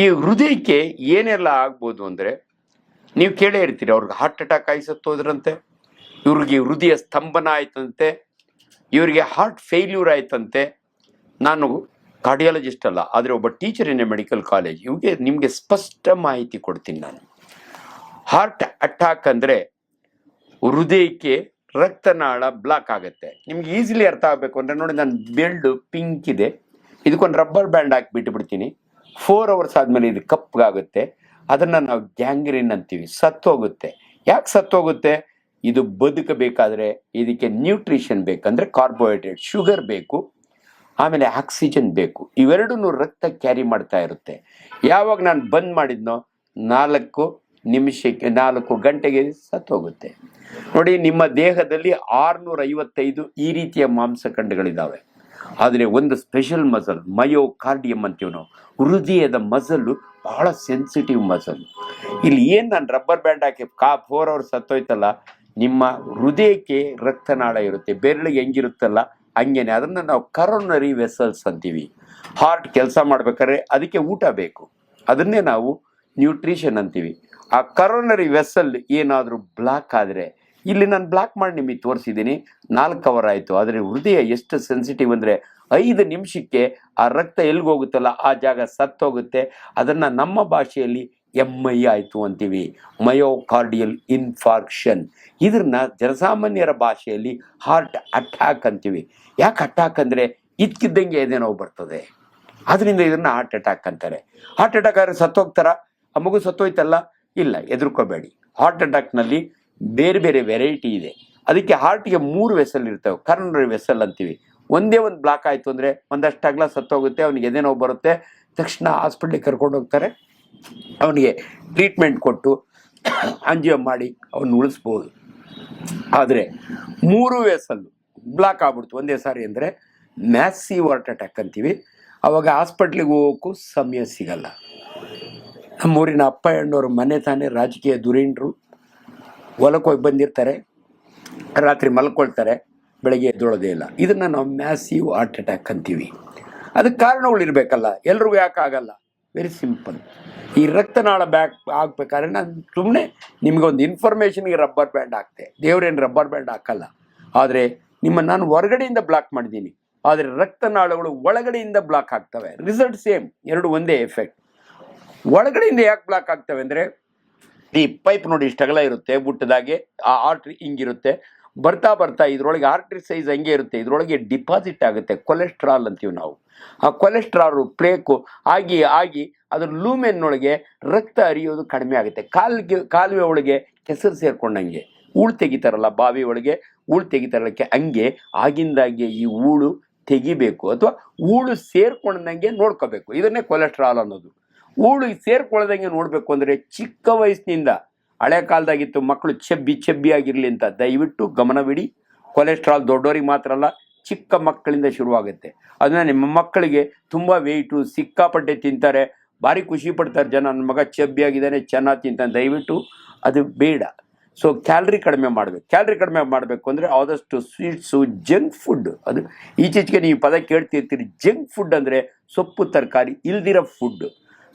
ಈ ಹೃದಯಕ್ಕೆ ಏನೆಲ್ಲ ಆಗ್ಬೋದು ಅಂದರೆ, ನೀವು ಕೇಳೇ ಇರ್ತೀರಿ, ಅವ್ರಿಗೆ ಹಾರ್ಟ್ ಅಟ್ಯಾಕ್ ಆಗಿ ಸತ್ತೋದ್ರಂತೆ, ಇವ್ರಿಗೆ ಹೃದಯ ಸ್ತಂಭನ ಆಯ್ತಂತೆ, ಇವರಿಗೆ ಹಾರ್ಟ್ ಫೇಲ್ಯೂರ್ ಆಯ್ತಂತೆ. ನಾನು ಕಾರ್ಡಿಯಾಲಜಿಸ್ಟ್ ಅಲ್ಲ, ಆದರೆ ಒಬ್ಬ ಟೀಚರ್ ಇನ್ ಮೆಡಿಕಲ್ ಕಾಲೇಜ್ ಇವ್ಗೆ ನಿಮಗೆ ಸ್ಪಷ್ಟ ಮಾಹಿತಿ ಕೊಡ್ತೀನಿ ನಾನು. ಹಾರ್ಟ್ ಅಟ್ಯಾಕ್ ಅಂದರೆ ಹೃದಯಕ್ಕೆ ರಕ್ತನಾಳ ಬ್ಲಾಕ್ ಆಗುತ್ತೆ. ನಿಮ್ಗೆ ಈಸಿಲಿ ಅರ್ಥ ಆಗಬೇಕು ಅಂದರೆ ನೋಡಿ, ನನ್ನ ಬೆಲ್ಡು ಪಿಂಕ್ ಇದೆ, ಇದಕ್ಕೊಂದು ರಬ್ಬರ್ ಬ್ಯಾಂಡ್ ಹಾಕಿ ಬಿಟ್ಟು ಬಿಡ್ತೀನಿ ಫೋರ್ ಅವರ್ಸ್ ಆದಮೇಲೆ ಇದು ಕಪ್ಪಗಾಗುತ್ತೆ ಅದನ್ನು ನಾವು ಗ್ಯಾಂಗ್ರೀನ್ ಅಂತೀವಿ. ಸತ್ತೋಗುತ್ತೆ ಯಾಕೆ ಸತ್ತೋಗುತ್ತೆ ಇದು ಬದುಕಬೇಕಾದ್ರೆ ಇದಕ್ಕೆ ನ್ಯೂಟ್ರಿಷನ್ ಬೇಕಂದ್ರೆ ಕಾರ್ಬೋಹೈಡ್ರೇಟ್, ಶುಗರ್ ಬೇಕು. ಆಮೇಲೆ ಆಕ್ಸಿಜನ್ ಬೇಕು. ಇವೆರಡೂ ರಕ್ತ ಕ್ಯಾರಿ ಮಾಡ್ತಾ ಇರುತ್ತೆ. ಯಾವಾಗ ನಾನು ಬಂದ್ ಮಾಡಿದ್ನೋ ನಾಲ್ಕು ನಿಮಿಷಕ್ಕೆ, ನಾಲ್ಕು ಗಂಟೆಗೆ ಸತ್ತೋಗುತ್ತೆ ನೋಡಿ, ನಿಮ್ಮ ದೇಹದಲ್ಲಿ ಆರ್ನೂರ ಐವತ್ತೈದು ಈ ರೀತಿಯ ಮಾಂಸಖಂಡಗಳಿದ್ದಾವೆ ಆದರೆ ಒಂದು ಸ್ಪೆಷಲ್ ಮಸಲ್ ಮಯೋ ಕಾರ್ಡಿಯಂ ಅಂತೀವಿ ನಾವು ಹೃದಯದ ಮಸಲ್ಲು ಬಹಳ ಸೆನ್ಸಿಟಿವ್ ಮಸಲ್ ಇಲ್ಲಿ ಏನು ನಾನು ರಬ್ಬರ್ ಬ್ಯಾಂಡ್ ಹಾಕಿ ಕಾ ಫೋರ್ ಅವರ್ಸ್ ಸತ್ತೋಯ್ತಲ್ಲ, ನಿಮ್ಮ ಹೃದಯಕ್ಕೆ ರಕ್ತನಾಳ ಇರುತ್ತೆ ಬೆರಳಿಗೆ ಹೆಂಗಿರುತ್ತಲ್ಲ, ಹಂಗೇನೆ. ಅದನ್ನು ನಾವು ಕರೋನರಿ ವೆಸಲ್ಸ್ ಅಂತೀವಿ. ಹಾರ್ಟ್ ಕೆಲಸ ಮಾಡ್ಬೇಕಾದ್ರೆ ಅದಕ್ಕೆ ಊಟ ಬೇಕು. ಅದನ್ನೇ ನಾವು ನ್ಯೂಟ್ರಿಷನ್ ಅಂತೀವಿ. ಆ ಕರೋನರಿ ವೆಸಲ್ ಏನಾದರೂ ಬ್ಲಾಕ್ ಆದರೆ ಇಲ್ಲಿ ನಾನು ಬ್ಲಾಕ್ ಮಾಡಿ ನಿಮಗೆ ತೋರಿಸಿದ್ದೀನಿ ನಾಲ್ಕು ಅವರ್ ಆಯಿತು. ಆದರೆ ಹೃದಯ ಎಷ್ಟು ಸೆನ್ಸಿಟಿವ್ ಅಂದರೆ ಐದು ನಿಮಿಷಕ್ಕೆ ಆ ರಕ್ತ ಎಲ್ಲಿಗೆ ಹೋಗುತ್ತಲ್ಲ, ಆ ಜಾಗ ಸತ್ತೋಗುತ್ತೆ ಅದನ್ನು ನಮ್ಮ ಭಾಷೆಯಲ್ಲಿ ಎಂ ಐ ಆಯಿತು ಅಂತೀವಿ. ಮಯೋಕಾರ್ಡಿಯಲ್ ಇನ್ಫಾರ್ಕ್ಷನ್ ಇದನ್ನ ಜನಸಾಮಾನ್ಯರ ಭಾಷೆಯಲ್ಲಿ ಹಾರ್ಟ್ ಅಟ್ಯಾಕ್ ಅಂತೀವಿ. ಯಾಕೆ ಅಟ್ಯಾಕ್ ಅಂದರೆ ಇದ್ಕಿದ್ದಂಗೆ ಎದೆ ನೋವು ಬರ್ತದೆ. ಅದರಿಂದ ಇದನ್ನ ಹಾರ್ಟ್ ಅಟ್ಯಾಕ್ ಅಂತಾರೆ. ಹಾರ್ಟ್ ಅಟ್ಯಾಕ್ ಆದರೆ ಸತ್ತೋಗ್ತಾರ? ಆ ಮಗು ಸತ್ತೋಯ್ತಲ್ಲ? ಇಲ್ಲ ಎದುರ್ಕೋಬೇಡಿ ಹಾರ್ಟ್ ಅಟ್ಯಾಕ್ನಲ್ಲಿ ಬೇರೆ ಬೇರೆ ವೆರೈಟಿ ಇದೆ. ಅದಕ್ಕೆ ಹಾರ್ಟ್ಗೆ ಮೂರು ವೆಸಲ್ ಇರ್ತವೆ. ಕರ್ನರಿ ವೆಸಲ್ ಅಂತೀವಿ. ಒಂದೇ ಒಂದು ಬ್ಲಾಕ್ ಆಯಿತು ಅಂದರೆ ಒಂದಷ್ಟು ಅಗ್ಲ ಸತ್ತೋಗುತ್ತೆ, ಅವನಿಗೆ ಎದೆ ನೋವು ಬರುತ್ತೆ. ತಕ್ಷಣ ಹಾಸ್ಪಿಟ್ಲಿಗೆ ಕರ್ಕೊಂಡು ಹೋಗ್ತಾರೆ. ಅವನಿಗೆ ಟ್ರೀಟ್ಮೆಂಟ್ ಕೊಟ್ಟು ಅಂಜಿಯ ಮಾಡಿ ಅವನು ಉಳಿಸ್ಬೋದು. ಆದರೆ ಮೂರು ವೆಸಲ್ಲು ಬ್ಲಾಕ್ ಆಗ್ಬಿಡ್ತು. ಒಂದೇ ಸಾರಿ ಅಂದರೆ ಮ್ಯಾಸಿವ್ ಹಾರ್ಟ್ ಅಟ್ಯಾಕ್ ಅಂತೀವಿ. ಅವಾಗ ಹಾಸ್ಪಿಟ್ಲಿಗೆ ಹೋಗೋಕ್ಕೂ ಸಮಯ ಸಿಗಲ್ಲ. ನಮ್ಮೂರಿನ ಅಪ್ಪ ಅಣ್ಣವ್ರ ಮನೆ ತಾನೇ ರಾಜಕೀಯ ಧುರೀಣರು ಹೊಲಕ್ಕೆ ಹೋಗಿ ಬಂದಿರ್ತಾರೆ, ರಾತ್ರಿ ಮಲ್ಕೊಳ್ತಾರೆ, ಬೆಳಗ್ಗೆ ಎದ್ದೊಳೋದೇ ಇಲ್ಲ. ಇದನ್ನು ನಾವು ಮ್ಯಾಸಿವ್ ಹಾರ್ಟ್ ಅಟ್ಯಾಕ್ ಅಂತೀವಿ. ಅದಕ್ಕೆ ಕಾರಣಗಳಿರ್ಬೇಕಲ್ಲ ಎಲ್ರಿಗೂ ಯಾಕೆ ಆಗಲ್ಲ? ವೆರಿ ಸಿಂಪಲ್ ಈ ರಕ್ತನಾಳ ಬ್ಯಾಕ್ ಆಗಬೇಕಾದ್ರೆ ನಾನು ಸುಮ್ಮನೆ ನಿಮಗೆ ಒಂದು ಇನ್ಫಾರ್ಮೇಷನ್ಗೆ ರಬ್ಬರ್ ಬ್ಯಾಂಡ್ ಹಾಕ್ತೆ. ದೇವ್ರೇನು ರಬ್ಬರ್ ಬ್ಯಾಂಡ್ ಹಾಕಲ್ಲ. ಆದರೆ ನಿಮ್ಮ ನಾನು ಹೊರಗಡೆಯಿಂದ ಬ್ಲಾಕ್ ಮಾಡಿದ್ದೀನಿ. ಆದರೆ ರಕ್ತನಾಳಗಳು ಒಳಗಡೆಯಿಂದ ಬ್ಲಾಕ್ ಆಗ್ತವೆ. ರಿಸಲ್ಟ್ ಸೇಮ್ ಎರಡು ಒಂದೇ ಎಫೆಕ್ಟ್ ಒಳಗಡೆಯಿಂದ ಯಾಕೆ ಬ್ಲಾಕ್ ಆಗ್ತವೆ ಅಂದರೆ ಈ ಪೈಪ್ ನೋಡಿ ಇಷ್ಟಗಲ ಇರುತ್ತೆ ಬುಟ್ಟದಾಗೆ ಆ ಆರ್ಟ್ರಿ ಹಿಂಗಿರುತ್ತೆ. ಬರ್ತಾ ಬರ್ತಾ ಇದ್ರೊಳಗೆ ಆರ್ಟ್ರಿ ಸೈಜ್ ಹಂಗೆ ಇರುತ್ತೆ, ಇದರೊಳಗೆ ಡಿಪಾಸಿಟ್ ಆಗುತ್ತೆ ಕೊಲೆಸ್ಟ್ರಾಲ್ ಅಂತೀವಿ ನಾವು. ಆ ಕೊಲೆಸ್ಟ್ರಾಲು ಪ್ಲೇಕು ಆಗಿ ಆಗಿ ಅದ್ರ ಲೂಮೆನ್ನೊಳಗೆ ರಕ್ತ ಹರಿಯೋದು ಕಡಿಮೆ ಆಗುತ್ತೆ. ಕಾಲ್ಗೆ, ಕಾಲುವೆ ಒಳಗೆ ಕೆಸರು ಸೇರ್ಕೊಂಡಂಗೆ ಹೂಳು ತೆಗಿತಾರಲ್ಲ ಬಾವಿ ಒಳಗೆ ಹೂಳು ತೆಗಿತಾರಲ್ಲಕ್ಕೆ ಹಂಗೆ ಆಗಿಂದಾಗೆ ಈ ಹೂಳು ತೆಗಿಬೇಕು ಅಥವಾ ಹೂಳು ಸೇರ್ಕೊಂಡಂಗೆ ನೋಡ್ಕೋಬೇಕು. ಇದನ್ನೇ ಕೊಲೆಸ್ಟ್ರಾಲ್ ಅನ್ನೋದು. ಹೂಳು ಸೇರ್ಕೊಳ್ಳದಂಗೆ ನೋಡಬೇಕು ಅಂದರೆ ಚಿಕ್ಕ ವಯಸ್ಸಿನಿಂದ ಹಳೆ ಕಾಲದಾಗಿತ್ತು ಮಕ್ಕಳು ಚೆಬ್ಬಿ ಚೆಬ್ಬಿ ಆಗಿರಲಿ ಅಂತ ದಯವಿಟ್ಟು ಗಮನವಿಡಿ. ಕೊಲೆಸ್ಟ್ರಾಲ್ ದೊಡ್ಡವರಿಗೆ ಮಾತ್ರ ಅಲ್ಲ, ಚಿಕ್ಕ ಮಕ್ಕಳಿಂದ ಶುರುವಾಗುತ್ತೆ. ಅದನ್ನ ನಿಮ್ಮ ಮಕ್ಕಳಿಗೆ ತುಂಬ ವೆಯ್ಟು ಸಿಕ್ಕಾಪಟ್ಟೆ ತಿಂತಾರೆ. ಭಾರಿ ಖುಷಿ ಪಡ್ತಾರೆ ಜನ, ನನ್ನ ಮಗ ಚಬ್ಬಿ ಆಗಿದ್ದಾನೆ ಚೆನ್ನಾಗಿ ತಿಂತಾನೆ, ದಯವಿಟ್ಟು ಅದು ಬೇಡ. ಸೊ ಕ್ಯಾಲ್ರಿ ಕಡಿಮೆ ಮಾಡಬೇಕು. ಕ್ಯಾಲ್ರಿ ಕಡಿಮೆ ಮಾಡಬೇಕು ಅಂದರೆ ಆದಷ್ಟು ಸ್ವೀಟ್ಸು ಜಂಕ್ ಫುಡ್ ಅದು ಈಚೀಚೆಗೆ ನೀವು ಪದ ಕೇಳ್ತಿರ್ತೀರಿ. ಜಂಕ್ ಫುಡ್ ಅಂದರೆ ಸೊಪ್ಪು, ತರಕಾರಿ, ಇಲ್ದಿರೋ ಫುಡ್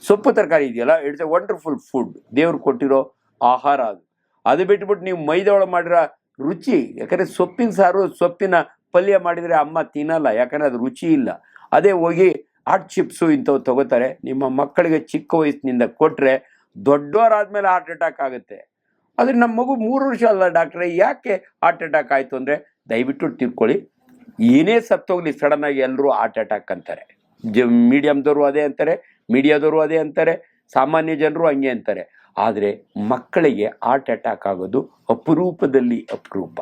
ಸೊಪ್ಪು ತರಕಾರಿ ಇದೆಯಲ್ಲ ಇಟ್ಸ್ ಎ ವಂಡರ್ಫುಲ್ ಫುಡ್ ದೇವ್ರು ಕೊಟ್ಟಿರೋ ಆಹಾರ ಅದು. ಅದು ಬಿಟ್ಬಿಟ್ಟು ನೀವು ಮೈದಾ ಒಳಗೆ ಮಾಡಿರೋ ರುಚಿ, ಯಾಕಂದರೆ ಸೊಪ್ಪಿನ ಸಾರು ಸೊಪ್ಪಿನ ಪಲ್ಯ ಮಾಡಿದರೆ ಅಮ್ಮ ತಿನ್ನಲ್ಲ, ಯಾಕಂದರೆ ಅದು ರುಚಿ ಇಲ್ಲ. ಅದೇ ಹೋಗಿ ಹಾಟ್ ಚಿಪ್ಸು ಇಂಥವು ತಗೋತಾರೆ. ನಿಮ್ಮ ಮಕ್ಕಳಿಗೆ ಚಿಕ್ಕ ವಯಸ್ಸಿನಿಂದ ಕೊಟ್ಟರೆ ದೊಡ್ಡವರಾದ್ಮೇಲೆ ಹಾರ್ಟ್ ಅಟ್ಯಾಕ್ ಆಗುತ್ತೆ. ಆದರೆ ನಮ್ಮ ಮಗು ಮೂರು ವರ್ಷ ಅಲ್ಲ ಡಾಕ್ಟ್ರೆ ಯಾಕೆ ಹಾರ್ಟ್ ಅಟ್ಯಾಕ್ ಆಯಿತು ಅಂದರೆ ದಯವಿಟ್ಟು ತಿಳ್ಕೊಳ್ಳಿ. ಏನೇ ಸತ್ತೋಗ್ಲಿ ಸಡನ್ನಾಗಿ ಎಲ್ಲರೂ ಹಾರ್ಟ್ ಅಟ್ಯಾಕ್ ಅಂತಾರೆ. ಜ ಮೀಡಿಯಮ್ದವರು ಅದೇ ಅಂತಾರೆ. ಮೀಡಿಯಾದವರು ಅದೇ ಅಂತಾರೆ, ಸಾಮಾನ್ಯ ಜನರು ಹಂಗೆ ಅಂತಾರೆ. ಆದರೆ ಮಕ್ಕಳಿಗೆ ಹಾರ್ಟ್ ಅಟ್ಯಾಕ್ ಆಗೋದು ಅಪರೂಪದಲ್ಲಿ ಅಪರೂಪ.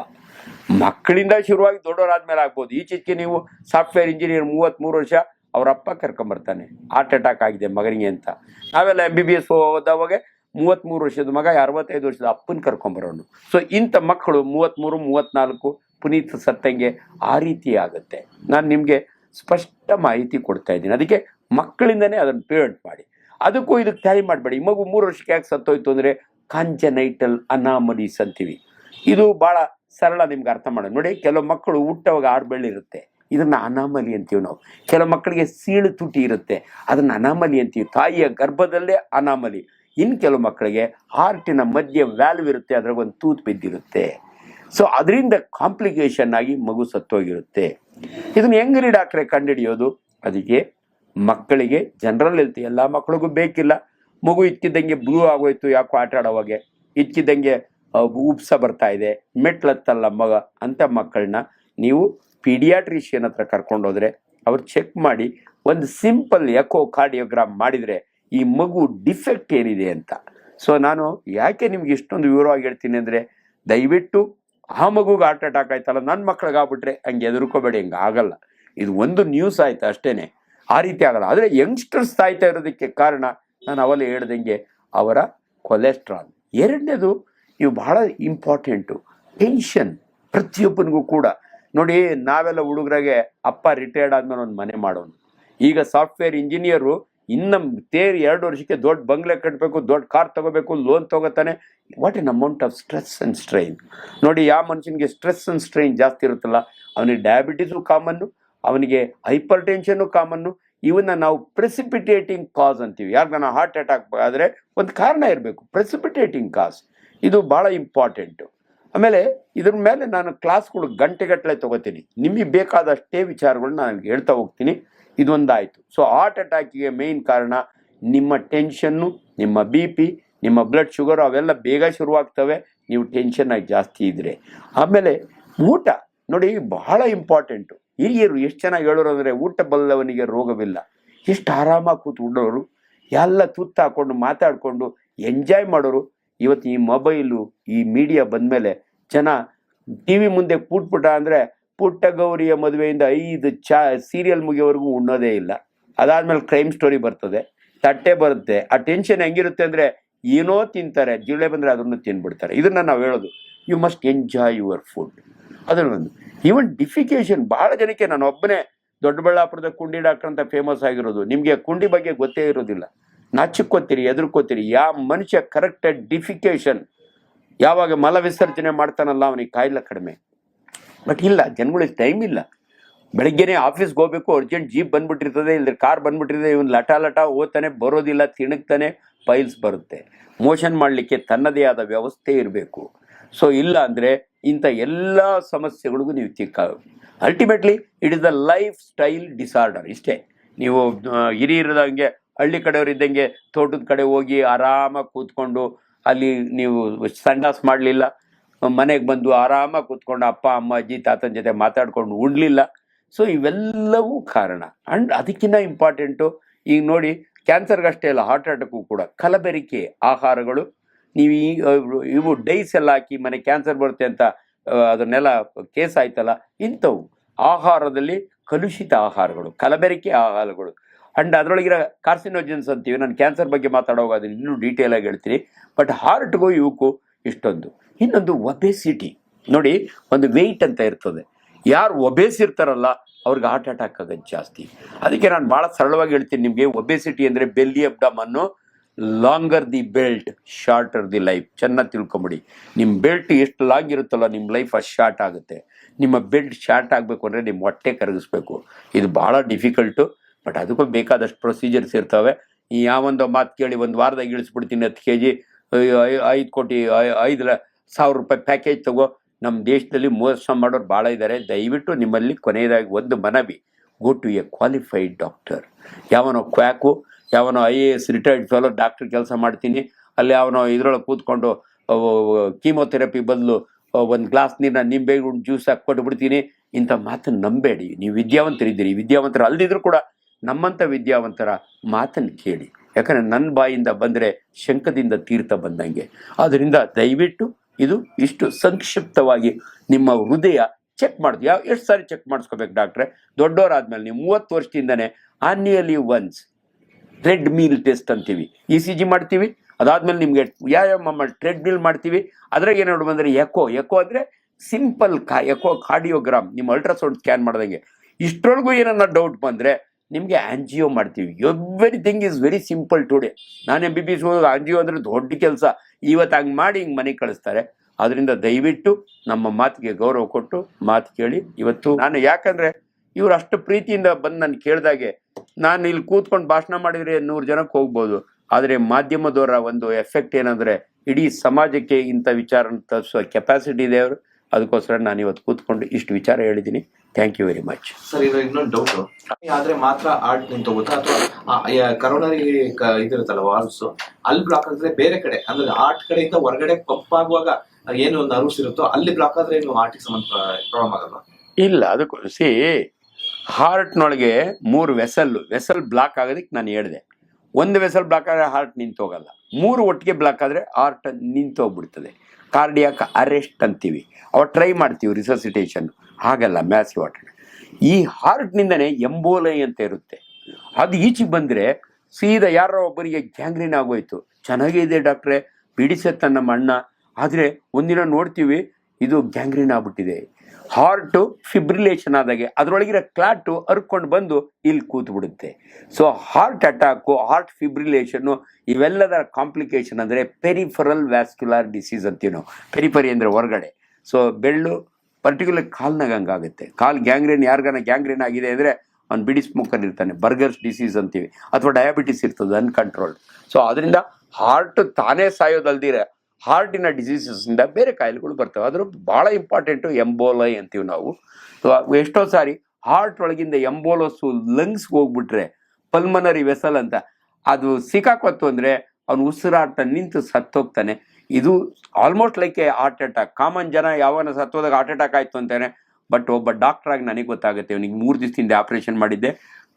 ಮಕ್ಕಳಿಂದ ಶುರುವಾಗಿ ದೊಡ್ಡವರಾದ್ಮೇಲೆ ಆಗ್ಬೋದು. ಈಚೆಗೆ ನೀವು ಸಾಫ್ಟ್ವೇರ್ ಇಂಜಿನಿಯರ್ ಮೂವತ್ತ್ಮೂರು ವರ್ಷ ಅವರಪ್ಪ ಕರ್ಕೊಂಬರ್ತಾನೆ. ಹಾರ್ಟ್ ಅಟ್ಯಾಕ್ ಆಗಿದೆ ಮಗನಿಗೆ ಅಂತ. ನಾವೆಲ್ಲ ಎಂ ಬಿ ಬಿ ಎಸ್ ಹೋದವಾಗ ಮೂವತ್ತ್ಮೂರು ವರ್ಷದ ಮಗ, ಅರವತ್ತೈದು ವರ್ಷದ ಅಪ್ಪನ ಕರ್ಕೊಂಬರೋನು. ಸೊ ಇಂಥ ಮಕ್ಕಳು ಮೂವತ್ತ್ಮೂರು ಮೂವತ್ತ್ನಾಲ್ಕು ಪುನೀತ್ ಸತ್ತಂಗೆ ಆ ರೀತಿ ಆಗುತ್ತೆ. ನಾನು ನಿಮಗೆ ಸ್ಪಷ್ಟ ಮಾಹಿತಿ ಕೊಡ್ತಾ ಇದ್ದೀನಿ. ಅದಕ್ಕೆ ಮಕ್ಕಳಿಂದನೇ ಅದನ್ನು ಪೇರೆಂಟ್ ಮಾಡಿ. ಅದಕ್ಕೂ ಇದಕ್ಕೆ ಟ್ಯಾಲಿ ಮಾಡಬೇಡಿ. ಮಗು ಮೂರು ವರ್ಷಕ್ಕೆ ಯಾಕೆ ಸತ್ತೋಯ್ತು ಅಂದರೆ ಕಾಂಜನೈಟಲ್ ಅನಾಮಲೀಸ್ ಅಂತೀವಿ. ಇದು ಭಾಳ ಸರಳ ನಿಮ್ಗೆ ಅರ್ಥ ಮಾಡೋದು. ನೋಡಿ, ಕೆಲವು ಮಕ್ಕಳು ಹುಟ್ಟವಾಗ ಆರು ಬೆಳ್ಳಿರುತ್ತೆ ಇದನ್ನು ಅನಾಮಲಿ ಅಂತೀವಿ ನಾವು. ಕೆಲವು ಮಕ್ಕಳಿಗೆ ಸೀಳು ತುಟಿ ಇರುತ್ತೆ. ಅದನ್ನು ಅನಾಮಲಿ ಅಂತೀವಿ. ತಾಯಿಯ ಗರ್ಭದಲ್ಲೇ ಅನಾಮಲಿ ಇನ್ನು ಕೆಲವು ಮಕ್ಕಳಿಗೆ ಹಾರ್ಟಿನ ಮಧ್ಯೆ ವ್ಯಾಲ್ವ್ ಇರುತ್ತೆ, ಅದ್ರಾಗ ಒಂದು ತೂತ್ ಬಿದ್ದಿರುತ್ತೆ. ಸೊ ಅದರಿಂದ ಕಾಂಪ್ಲಿಕೇಶನ್ ಆಗಿ ಮಗು ಸತ್ತೋಗಿರುತ್ತೆ. ಇದನ್ನು ಹೆಂಗ್ರಿ ಡಾಕ್ಟ್ರೆ ಕಂಡುಹಿಡಿಯೋದು? ಅದಕ್ಕೆ ಮಕ್ಕಳಿಗೆ ಜನರಲ್ ಹೆಲ್ತ್ ಎಲ್ಲ ಮಕ್ಕಳಿಗೂ ಬೇಕಿಲ್ಲ. ಮಗು ಇಕ್ಕಿದ್ದಂಗೆ ಬ್ಲೂ ಆಗೋಯ್ತು, ಯಾಕೋ ಆಟ ಆಡೋವಾಗೆ ಇಕ್ಕಿದ್ದಂಗೆ ಉಪ್ಸ ಬರ್ತಾ ಇದೆ. ಮೆಟ್ಲತ್ತಲ್ಲ ಮಗ ಅಂತ ಮಕ್ಕಳನ್ನ ನೀವು ಪೀಡಿಯಾಟ್ರಿಷಿಯನ್ ಹತ್ರ ಕರ್ಕೊಂಡೋದ್ರೆ ಅವ್ರು ಚೆಕ್ ಮಾಡಿ ಒಂದು ಸಿಂಪಲ್ ಎಕೋ ಕಾರ್ಡಿಯೋಗ್ರಾಮ್ ಮಾಡಿದರೆ ಈ ಮಗು ಡಿಫೆಕ್ಟ್ ಏನಿದೆ ಅಂತ. ಸೊ ನಾನು ಯಾಕೆ ನಿಮ್ಗೆ ಇಷ್ಟೊಂದು ವಿವರವಾಗಿ ಹೇಳ್ತೀನಿ ಅಂದರೆ, ದಯವಿಟ್ಟು ಆ ಮಗುಗೆ ಹಾರ್ಟ್ ಅಟ್ಯಾಕ್ ಆಯ್ತಲ್ಲ ನನ್ನ ಮಕ್ಳಿಗೆ ಆಗ್ಬಿಟ್ರೆ ಹಂಗೆ ಎದುರ್ಕೋಬೇಡಿ ಹಂಗೆ ಆಗಲ್ಲ. ಇದು ಒಂದು ನ್ಯೂಸ್ ಆಯ್ತು ಅಷ್ಟೇನೆ. ಆ ರೀತಿ ಆಗಲ್ಲ. ಆದರೆ ಯಂಗ್ಸ್ಟರ್ಸ್ ಸಾಯ್ತಾ ಇರೋದಕ್ಕೆ ಕಾರಣ ನಾನು ಅವಲೇ ಹೇಳ್ದಂಗೆ ಅವರ ಕೊಲೆಸ್ಟ್ರಾಲ್. ಎರಡನೇದು ಇವು ಬಹಳ ಇಂಪಾರ್ಟೆಂಟು ಟೆನ್ಷನ್ ಪ್ರತಿಯೊಬ್ಬನಿಗೂ ಕೂಡ. ನೋಡಿ, ನಾವೆಲ್ಲ ಹುಡುಗರಾಗೆ ಅಪ್ಪ ರಿಟೈರ್ಡ್ ಆದಮೇಲೆ ಒಂದು ಮನೆ ಮಾಡೋನು. ಈಗ ಸಾಫ್ಟ್ವೇರ್ ಇಂಜಿನಿಯರು ಇನ್ನು ತೇರಿ ಎರಡು ವರ್ಷಕ್ಕೆ ದೊಡ್ಡ ಬಂಗ್ಲೆ ಕಟ್ಟಬೇಕು ದೊಡ್ಡ ಕಾರ್ ತಗೋಬೇಕು ಲೋನ್ ತಗೋತಾನೆ. What an amount of stress and strain ನೋಡಿ, ಯಾವ ಮನುಷ್ಯನಿಗೆ ಸ್ಟ್ರೆಸ್ ಆ್ಯಂಡ್ ಸ್ಟ್ರೈನ್ ಜಾಸ್ತಿ ಇರುತ್ತಲ್ಲ, ಅವನಿಗೆ ಡಯಾಬಿಟೀಸು ಕಾಮನ್ನು ಅವನಿಗೆ ಹೈಪರ್ ಟೆನ್ಷನ್ನು ಕಾಮನ್ನು, ಇವನ್ನ ನಾವು ಪ್ರೆಸಿಪಿಟೇಟಿಂಗ್ ಕಾಸ್ ಅಂತೀವಿ. ಯಾರಿಗಾನ ಹಾರ್ಟ್ ಅಟ್ಯಾಕ್ ಆದರೆ ಒಂದು ಕಾರಣ ಇರಬೇಕು. ಪ್ರೆಸಿಪಿಟೇಟಿಂಗ್ ಕಾಸ್ ಇದು ಭಾಳ ಇಂಪಾರ್ಟೆಂಟು ಆಮೇಲೆ ಇದ್ರ ಮೇಲೆ ನಾನು ಕ್ಲಾಸ್ಗಳು ಗಂಟೆಗಟ್ಟಲೆ ತಗೋತೀನಿ. ನಿಮಗೆ ಬೇಕಾದಷ್ಟೇ ವಿಚಾರಗಳನ್ನ ನಾನು ಹೇಳ್ತಾ ಹೋಗ್ತೀನಿ. ಇದೊಂದಾಯಿತು. ಸೊ ಹಾರ್ಟ್ ಅಟ್ಯಾಕಿಗೆ ಮೇಯ್ನ್ ಕಾರಣ ನಿಮ್ಮ ಟೆನ್ಷನ್ನು ನಿಮ್ಮ ಬಿ ಪಿ ನಿಮ್ಮ ಬ್ಲಡ್ ಶುಗರ್ ಅವೆಲ್ಲ ಬೇಗ ಶುರುವಾಗ್ತವೆ. ನೀವು ಟೆನ್ಷನ್ ಆಗಿ ಜಾಸ್ತಿ ಇದ್ರೆ. ಆಮೇಲೆ ಊಟ. ನೋಡಿ, ಬಹಳ ಇಂಪಾರ್ಟೆಂಟು ಹಿರಿಯರು ಎಷ್ಟು ಚೆನ್ನಾಗಿ ಹೇಳೋರು ಅಂದರೆ ಊಟ ಬಲ್ಲವನಿಗೆ ರೋಗವಿಲ್ಲ. ಎಷ್ಟು ಆರಾಮಾಗಿ ಕೂತ್ಕೊಂಡವರು, ಎಲ್ಲ ತುತ್ತು ಹಾಕೊಂಡು ಮಾತಾಡಿಕೊಂಡು ಎಂಜಾಯ್ ಮಾಡೋರು. ಇವತ್ತು ಈ ಮೊಬೈಲು ಈ ಮೀಡಿಯಾ ಬಂದಮೇಲೆ ಜನ ಟಿ ವಿ ಮುಂದೆ ಕೂಟ್ಬಿಟ್ಟ ಅಂದರೆ ಪುಟ್ಟ ಗೌರಿಯ ಮದುವೆಯಿಂದ ಐದು ಚಾ ಸೀರಿಯಲ್ ಮುಗಿಯೋವರೆಗೂ ಉಣ್ಣೋದೇ ಇಲ್ಲ. ಅದಾದಮೇಲೆ ಕ್ರೈಮ್ ಸ್ಟೋರಿ ಬರ್ತದೆ, ತಟ್ಟೆ ಬರುತ್ತೆ. ಆ ಟೆನ್ಷನ್ ಹೆಂಗಿರುತ್ತೆ ಅಂದರೆ ಏನೋ ತಿಂತಾರೆ ಜಿರಳೆ ಬಂದರೆ ಅದನ್ನು ತಿನ್ಬಿಡ್ತಾರೆ. ಇದನ್ನು ನಾವು ಹೇಳೋದು you must enjoy your food ಅದನ್ನೊಂದು ಈವನ್ ಡಿಫಿಕೇಶನ್ ಬಹಳ ಜನಕ್ಕೆ ನಾನು ಒಬ್ಬನೇ ದೊಡ್ಡಬಳ್ಳಾಪುರದ ಕುಂಡಿ ಡಾಕ್ಟರ್ ಅಂತ ಫೇಮಸ್ ಆಗಿರೋದು. ನಿಮಗೆ ಕುಂಡಿ ಬಗ್ಗೆ ಗೊತ್ತೇ ಇರೋದಿಲ್ಲ. ನಾಚಿಕ್ಕೋತೀರಿ, ಎದುರ್ಕೋತೀರಿ. ಯಾವ ಮನುಷ್ಯ ಕರೆಕ್ಟ್ ಡಿಫಿಕೇಶನ್ ಯಾವಾಗ ಮಲ ವಿಸರ್ಜನೆ ಮಾಡ್ತಾನಲ್ಲ ಅವನಿಗೆ ಕಾಯಿಲ್ಲ ಕಡಿಮೆ. ಬಟ್ ಇಲ್ಲ, ಜನಗಳಿಗೆ ಟೈಮ್ ಇಲ್ಲ. ಬೆಳಗ್ಗೆನೇ ಆಫೀಸ್ಗೆ ಹೋಗ್ಬೇಕು ಅರ್ಜೆಂಟ್ ಜೀಪ್ ಬಂದ್ಬಿಟ್ಟಿರ್ತದೆ ಇಲ್ಲದ್ರೆ ಕಾರ್ ಬಂದ್ಬಿಟ್ಟಿರ್ತದೆ, ಇವನು ಲಟ ಲಟ ಓದ್ತಾನೆ, ಬರೋದಿಲ್ಲ ತಿಣಕ್ತಾನೆ ಫೈಲ್ಸ್ ಬರುತ್ತೆ. ಮೋಷನ್ ಮಾಡಲಿಕ್ಕೆ ತನ್ನದೇ ಆದ ವ್ಯವಸ್ಥೆ ಇರಬೇಕು. ಸೊ ಇಲ್ಲ ಅಂದರೆ ಇಂಥ ಎಲ್ಲ ಸಮಸ್ಯೆಗಳಿಗೂ ನೀವು ತಿಕ್ಕ ultimately it is the lifestyle disorder ಇಷ್ಟೇ. ನೀವು ಹಿರಿಯರದಂಗೆ ಹಳ್ಳಿ ಕಡೆಯವ್ರು ಇದ್ದಂಗೆ ತೋಟದ ಕಡೆ ಹೋಗಿ ಆರಾಮಾಗಿ ಕೂತ್ಕೊಂಡು ಅಲ್ಲಿ ನೀವು ಸಂಡಾಸ್ ಮಾಡಲಿಲ್ಲ, ಮನೆಗೆ ಬಂದು ಆರಾಮಾಗಿ ಕೂತ್ಕೊಂಡು ಅಪ್ಪ, ಅಮ್ಮ, ಅಜ್ಜಿ, ತಾತನ ಜೊತೆ ಮಾತಾಡ್ಕೊಂಡು ಉಣ್ಲಿಲ್ಲ. ಸೊ ಇವೆಲ್ಲವೂ ಕಾರಣ. ಅಂಡ್ ಅದಕ್ಕಿಂತ ಇಂಪಾರ್ಟೆಂಟು ಈಗ ನೋಡಿ ಕ್ಯಾನ್ಸರ್ಗಷ್ಟೇ ಅಲ್ಲ ಹಾರ್ಟ್ ಅಟ್ಯಾಕು ಕೂಡ, ಕಲಬೆರಿಕೆ ಆಹಾರಗಳು ನೀವು ಈ ಇವು ಡೈಸ್ ಎಲ್ಲ ಹಾಕಿ ಮನೆ ಕ್ಯಾನ್ಸರ್ ಬರುತ್ತೆ ಅಂತ ಅದನ್ನೆಲ್ಲ ಕೇಸ್ ಆಯ್ತಲ್ಲ, ಇಂಥವು ಆಹಾರದಲ್ಲಿ ಕಲುಷಿತ ಆಹಾರಗಳು, ಕಲಬೆರಿಕೆ ಆಹಾರಗಳು. ಅಂಡ್ ಅದರೊಳಗಿರೋ ಕಾರ್ಸಿನೋಜನ್ಸ್ ಅಂತೀವಿ, ನಾನು ಕ್ಯಾನ್ಸರ್ ಬಗ್ಗೆ ಮಾತಾಡುವಾಗ ಅದನ್ನು ಇನ್ನೂ ಡೀಟೇಲ್ ಆಗಿ ಹೇಳ್ತೀನಿ. ಬಟ್ ಹಾರ್ಟ್ಗೂ ಇವಕ್ಕೂ ಇಷ್ಟೊಂದು. ಇನ್ನೊಂದು ಒಬೆಸಿಟಿ ನೋಡಿ, ಒಂದು ವೆಯ್ಟ್ ಅಂತ ಇರ್ತದೆ. ಯಾರು ಒಬೇಸ್ ಇರ್ತಾರಲ್ಲ, ಅವ್ರಿಗೆ ಹಾರ್ಟ್ ಅಟ್ಯಾಕ್ ಆಗೋದು ಜಾಸ್ತಿ. ಅದಕ್ಕೆ ನಾನು ಭಾಳ ಸರಳವಾಗಿ ಹೇಳ್ತೀನಿ, ನಿಮಗೆ ಒಬೆಸಿಟಿ ಅಂದರೆ belly ಅಬ್ಡಮನ್ನು longer the belt shorter the life ಚೆನ್ನಾಗಿ ತಿಳ್ಕೊಂಬಿಡಿ. ನಿಮ್ಮ ಬೆಲ್ಟ್ ಎಷ್ಟು ಲಾಂಗ್ ಇರುತ್ತಲ್ಲ ನಿಮ್ಮ ಲೈಫ್ ಅಷ್ಟು ಶಾರ್ಟ್ ಆಗುತ್ತೆ. ನಿಮ್ಮ ಬೆಲ್ಟ್ ಶಾರ್ಟ್ ಆಗಬೇಕು ಅಂದರೆ ನಿಮ್ಮ ಹೊಟ್ಟೆ ಕರಗಿಸ್ಬೇಕು. ಇದು ಭಾಳ ಡಿಫಿಕಲ್ಟು ಬಟ್ ಅದಕ್ಕೂ ಬೇಕಾದಷ್ಟು ಪ್ರೊಸೀಜರ್ಸ್ ಇರ್ತವೆ. ಈ ಯಾವೊಂದು ಮಾತು ಕೇಳಿ ಒಂದು ವಾರದಾಗ ಇಳಿಸ್ಬಿಡ್ತೀನಿ ಹತ್ತು ಕೆ ಜಿ ಐದು ಕೋಟಿ ಐದು ಸಾವಿರ ರೂಪಾಯಿ ಪ್ಯಾಕೇಜ್ ತಗೋ. ನಮ್ಮ ದೇಶದಲ್ಲಿ ಮೋಸ ಮಾಡೋರು ಭಾಳ ಇದ್ದಾರೆ ದಯವಿಟ್ಟು ನಿಮ್ಮಲ್ಲಿ ಕೊನೆಯದಾಗಿ ಒಂದು ಮನವಿ. Go to a qualified doctor ಯಾವನೋ ಕ್ವ್ಯಾಕು ಯಾವನೋ I A S retired fellow doctor ಕೆಲಸ ಮಾಡ್ತೀನಿ. ಅಲ್ಲಿ ಅವನು ಇದರೊಳಗೆ ಕೂತ್ಕೊಂಡು ಕೀಮೋಥೆರಪಿ ಬದಲು ಒಂದು ಗ್ಲಾಸ್ ನೀರನ್ನ ನಿಂಬೆ ಜ್ಯೂಸ್ ಹಾಕಿ ಕೊಟ್ಬಿಡ್ತೀನಿ. ಇಂಥ ಮಾತನ್ನು ನಂಬೇಡಿ. ನೀವು ವಿದ್ಯಾವಂತರಿದ್ದೀರಿ ವಿದ್ಯಾವಂತರು ಅಲ್ದಿದ್ರು ಕೂಡ ನಮ್ಮಂಥ ವಿದ್ಯಾವಂತರ ಮಾತನ್ನು ಕೇಳಿ. ಯಾಕಂದರೆ ನನ್ನ ಬಾಯಿಂದ ಬಂದರೆ ಶಂಕದಿಂದ ತೀರ್ಥ ಬಂದಂಗೆ. ಆದ್ದರಿಂದ ದಯವಿಟ್ಟು ಇದು ಇಷ್ಟು ಸಂಕ್ಷಿಪ್ತವಾಗಿ ನಿಮ್ಮ ಹೃದಯ ಚೆಕ್ ಮಾಡ್ತೀವಿ ಯಾವ ಎಷ್ಟು ಸಾರಿ ಚೆಕ್ ಮಾಡಿಸ್ಕೋಬೇಕು ಡಾಕ್ಟ್ರೆ ದೊಡ್ಡವರಾದ್ಮೇಲೆ ನೀವು ಮೂವತ್ತು ವರ್ಷದಿಂದನೇ annually once treadmill test ಅಂತೀವಿ. ಇ ಸಿ ಜಿ ಮಾಡ್ತೀವಿ, ಅದಾದ್ಮೇಲೆ ನಿಮಗೆ ಯಾವ ಟ್ರೆಡ್ ಮಿಲ್ ಮಾಡ್ತೀವಿ. ಅದ್ರಾಗ ಏನು ನೋಡಿ ಬಂದರೆ ಎಕೋ ಎಕೋ ಅಂದರೆ ಸಿಂಪಲ್ ಕಾ ಎಕೋ ಕಾರ್ಡಿಯೋಗ್ರಾಮ್ ನಿಮ್ಮ ಅಲ್ಟ್ರಾಸೌಂಡ್ ಸ್ಕ್ಯಾನ್ ಮಾಡ್ದಂಗೆ. ಇಷ್ಟರೊಳಗೂ ಏನನ್ನ ಡೌಟ್ ಬಂದರೆ ನಿಮಗೆ ಆಂಜಿಯೋ ಮಾಡ್ತೀವಿ. Everything is very simple today ನಾನು M B B S G angio ಅಂದರೆ ದೊಡ್ಡ ಕೆಲಸ. ಇವತ್ತು ಹಂಗೆ ಮಾಡಿ ಹಿಂಗೆ ಮನೆಗೆ ಕಳಿಸ್ತಾರೆ. ಅದರಿಂದ ದಯವಿಟ್ಟು ನಮ್ಮ ಮಾತಿಗೆ ಗೌರವ ಕೊಟ್ಟು ಮಾತು ಕೇಳಿ ಇವತ್ತು. ನಾನು ಯಾಕಂದರೆ ಇವರು ಅಷ್ಟು ಪ್ರೀತಿಯಿಂದ ಬಂದು ನಾನು ಕೇಳಿದಾಗೆ ನಾನು ಇಲ್ಲಿ ಕೂತ್ಕೊಂಡು ಭಾಷಣ ಮಾಡಿದ್ರೆ ನೂರು ಜನಕ್ಕೆ ಹೋಗ್ಬೋದು. ಆದರೆ ಮಾಧ್ಯಮದವರ ಒಂದು ಎಫೆಕ್ಟ್ ಏನಂದ್ರೆ ಇಡೀ ಸಮಾಜಕ್ಕೆ ಇಂಥ ವಿಚಾರ ತರಿಸುವ ಕೆಪಾಸಿಟಿ ಇದೆ ಅವರು. ಅದಕ್ಕೋಸ್ಕರ ನಾನು ಇವತ್ತು ಕೂತ್ಕೊಂಡು ಇಷ್ಟು ವಿಚಾರ ಹೇಳಿದ್ದೀನಿ. Thank you very much sir ಇದು ಇನ್ನೊಂದು ಡೌಟ್ ಆದ್ರೆ ಮಾತ್ರ ಆರ್ಟ್ ನಿಂತೋಗುತ್ತಾ ಅಥವಾ ಕರೋನರಿ ಇದಿರುತ್ತಲ್ಲ ವಾಲ್ಸ್ ಅಲ್ಲಿ ಬ್ಲಾಕ್ ಆಗಿದ್ರೆ ಬೇರೆ ಕಡೆ ಅಂದ್ರೆ ಆರ್ಟ್ ಕಡೆಯಿಂದ ಹೊರಗಡೆ ಕಪ್ಪಾಗುವಾಗ ಆಗುವಾಗ ಏನು ಒಂದು ಇರುತ್ತೋ ಅಲ್ಲಿ ಬ್ಲಾಕ್ ಆದ್ರೆ ಏನು ಆರ್ಟಿಗೆ ಸಂಬಂಧ ಪ್ರಾಬ್ಲಮ್ ಆಗಲ್ಲ ಇಲ್ಲ ಅದಕ್ಕೂ ಸಿ ಹಾರ್ಟ್ನೊಳಗೆ ಮೂರು ವೆಸಲ್ ವೆಸಲ್ ಬ್ಲಾಕ್ ಆಗೋದಕ್ಕೆ ನಾನು ಹೇಳಿದೆ. ಒಂದು ವೆಸಲ್ ಬ್ಲಾಕ್ ಆದರೆ ಹಾರ್ಟ್ ನಿಂತೋಗಲ್ಲ. ಮೂರು ಒಟ್ಟಿಗೆ ಬ್ಲಾಕ್ ಆದರೆ ಹಾರ್ಟ್ ನಿಂತೋಗ್ಬಿಡ್ತದೆ. ಕಾರ್ಡಿಯಾಕ್ ಅರೆಸ್ಟ್ ಅಂತೀವಿ. ಅವಾಗ ಟ್ರೈ ಮಾಡ್ತೀವಿ ರಿಸರ್ಸಿಟೇಷನ್ ಹಾಗಲ್ಲ ಮ್ಯಾಸಿ ವಾಟರ್. ಈ ಹಾರ್ಟ್ನಿಂದನೇ ಎಂಬೋಲೈ ಅಂತ ಇರುತ್ತೆ. ಅದು ಈಚೆಗೆ ಬಂದರೆ ಸೀದಾ ಯಾರೋ ಒಬ್ಬರಿಗೆ ಗ್ಯಾಂಗ್ರೀನ್ ಆಗೋಯ್ತು. ಚೆನ್ನಾಗಿದೆ ಡಾಕ್ಟ್ರೆ, ಬಿಡಿಸತ್ತ ನಮ್ಮ ಅಣ್ಣ. ಆದರೆ ಒಂದಿನ ನೋಡ್ತೀವಿ, ಇದು ಗ್ಯಾಂಗ್ರೀನ್ ಆಗ್ಬಿಟ್ಟಿದೆ. ಹಾರ್ಟು ಫಿಬ್ರಿಲೇಷನ್ ಆದಾಗೆ ಅದರೊಳಗಿರೋ ಕ್ಲಾಟು ಹರ್ಕೊಂಡು ಬಂದು ಇಲ್ಲಿ ಕೂತು ಬಿಡುತ್ತೆ so heart attack heart fibrillation ಇವೆಲ್ಲದರ ಕಾಂಪ್ಲಿಕೇಶನ್ ಅಂದರೆ ಪೆರಿಫರಲ್ ವ್ಯಾಸ್ಕ್ಯುಲಾರ್ ಡಿಸೀಸ್ ಅಂತೀವಿ ನಾವು. ಪೆರಿಫರಿ ಅಂದರೆ ಹೊರಗಡೆ. So ಬೆಳ್ಳು particular ಕಾಲ್ನಾಗ ಹಂಗಾಗುತ್ತೆ. ಕಾಲ್ ಗ್ಯಾಂಗ್ರೇನ್ ಯಾರಿಗಾನ ಗ್ಯಾಂಗ್ರೇನ್ ಆಗಿದೆ ಅಂದರೆ ಅವ್ನು ಬಿಡಿ ಸ್ಮೋಕರ್ ಇರ್ತಾನೆ. ಬರ್ಗರ್ಸ್ ಡಿಸೀಸ್ ಅಂತೀವಿ. ಅಥವಾ ಡಯಾಬಿಟಿಸ್ ಇರ್ತದೆ ಅನ್ಕಂಟ್ರೋಲ್ಡ್ ಸೊ ಅದರಿಂದ ಹಾರ್ಟ್ ತಾನೇ ಸಾಯೋದಲ್ದಿರ ಹಾರ್ಟಿನ ಡಿಸೀಸಸ್ಸಿಂದ ಬೇರೆ ಕಾಯಿಲೆಗಳು ಬರ್ತವೆ. ಅದ್ರ ಭಾಳ ಇಂಪಾರ್ಟೆಂಟು ಎಂಬೋಲೈ ಅಂತೀವಿ ನಾವು. ಎಷ್ಟೋ ಸಾರಿ ಹಾರ್ಟ್ ಒಳಗಿಂದ ಎಂಬೋಲಸ್ಸು ಲಂಗ್ಸ್ಗೆ ಹೋಗ್ಬಿಟ್ರೆ, ಪಲ್ಮನರಿ ವೆಸಲ್ ಅಂತ, ಅದು ಸಿಕ್ಕಾಕೊತ್ತು ಅಂದರೆ ಅವನು ಉಸಿರಾಟ ನಿಂತು ಸತ್ತೋಗ್ತಾನೆ. ಇದು almost like a heart attack common ಜನ ಯಾವನ ಸತ್ತೋದಾಗ ಹಾರ್ಟ್ ಅಟ್ಯಾಕ್ ಆಯಿತು ಅಂತಾನೆ ಬಟ್ ಒಬ್ಬ ಡಾಕ್ಟ್ರಾಗಿ ನನಗೆ ಗೊತ್ತಾಗುತ್ತೆ. ಅವನಿಗೆ ಮೂರು ದಿವಸದಿಂದ ಆಪರೇಷನ್ ಮಾಡಿದ್ದೆ.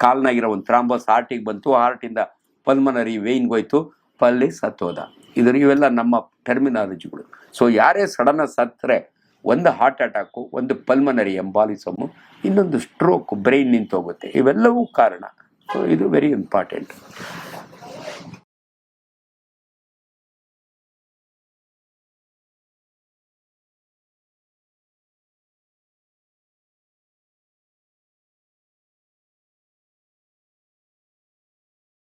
ಕಾಲ್ನಾಗಿರೋ ಒಂದು ಥ್ರಾಂಬಸ್ ಹಾರ್ಟಿಗೆ ಬಂತು. ಹಾರ್ಟಿಂದ ಪಲ್ಮನರಿ ವೇಯ್ನ್ಗೆ ಹೋಯ್ತು. ಪಲ್ಲಿ ಸತ್ತೋದ. ಇದು ಇವೆಲ್ಲ ನಮ್ಮ ಟರ್ಮಿನಾಲಜಿಗಳು ಸೊ ಯಾರೇ ಸಡನ್ ಸತ್ತರೆ, ಒಂದು ಹಾರ್ಟ್ ಅಟ್ಯಾಕು ಒಂದು ಪಲ್ಮನರಿ ಎಂಬಾಲಿಸಮು ಇನ್ನೊಂದು ಸ್ಟ್ರೋಕ್ ಬ್ರೈನ್ ನಿಂತೋಗುತ್ತೆ. ಇವೆಲ್ಲವೂ ಕಾರಣ. ಸೊ ಇದು ವೆರಿ ಇಂಪಾರ್ಟೆಂಟ್